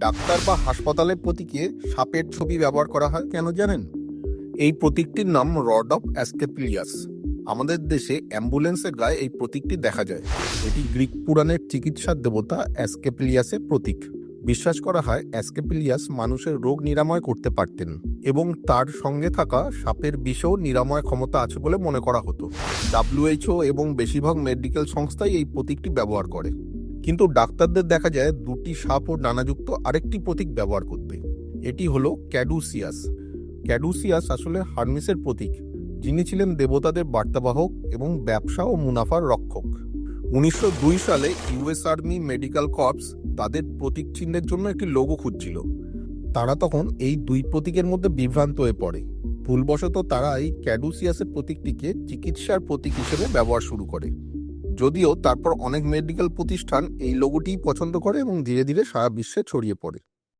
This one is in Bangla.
ডাক্তার বা হাসপাতালের প্রতীকে সাপের ছবি ব্যবহার করা হয়? কেন জানেন? এই প্রতীকটির নাম রড অফ অ্যাস্কেপিলিয়াস। আমাদের দেশে অ্যাম্বুলেন্সের গায়ে এই প্রতীকটি দেখা যায়। এটি গ্রিক পুরাণের চিকিৎসার দেবতা অ্যাস্কেপিলিয়াসের প্রতীক। বিশ্বাস করা হয় অ্যাস্কেপিলিয়াস মানুষের রোগ নিরাময় করতে পারতেন এবং তার সঙ্গে থাকা সাপের বিষও নিরাময় ক্ষমতা আছে বলে মনে করা হতো। ডাব্লিউএইচও এবং বেশিরভাগ মেডিকেল সংস্থাই এই প্রতীকটি ব্যবহার করে। কিন্তু ডাক্তারদের দেখা যায় দুটি সাপ ও ডানাযুক্ত আরেকটি প্রতীক ব্যবহার করতে। এটি হলো ক্যাডুসিয়াস। ক্যাডুসিয়াস আসলে হার্মিসের প্রতীক, যিনি ছিলেন দেবতাদের বার্তাবাহক এবং ব্যবসা ও মুনাফার রক্ষক। উনিশশো দুই সালে ইউএস আর্মি মেডিকেল কর্পস তাদের প্রতীক চিহ্নের জন্য একটি লোগো খুঁজছিল। তারা তখন এই দুই প্রতীকের মধ্যে বিভ্রান্ত হয়ে পড়ে। ভুলবশত তারা এই ক্যাডুসিয়াসের প্রতীকটিকে চিকিৎসার প্রতীক হিসেবে ব্যবহার শুরু করে। যদিও তারপর অনেক মেডিকেল প্রতিষ্ঠান এই লোগোটিই পছন্দ করে এবং ধীরে ধীরে সারা বিশ্বে ছড়িয়ে পড়ে।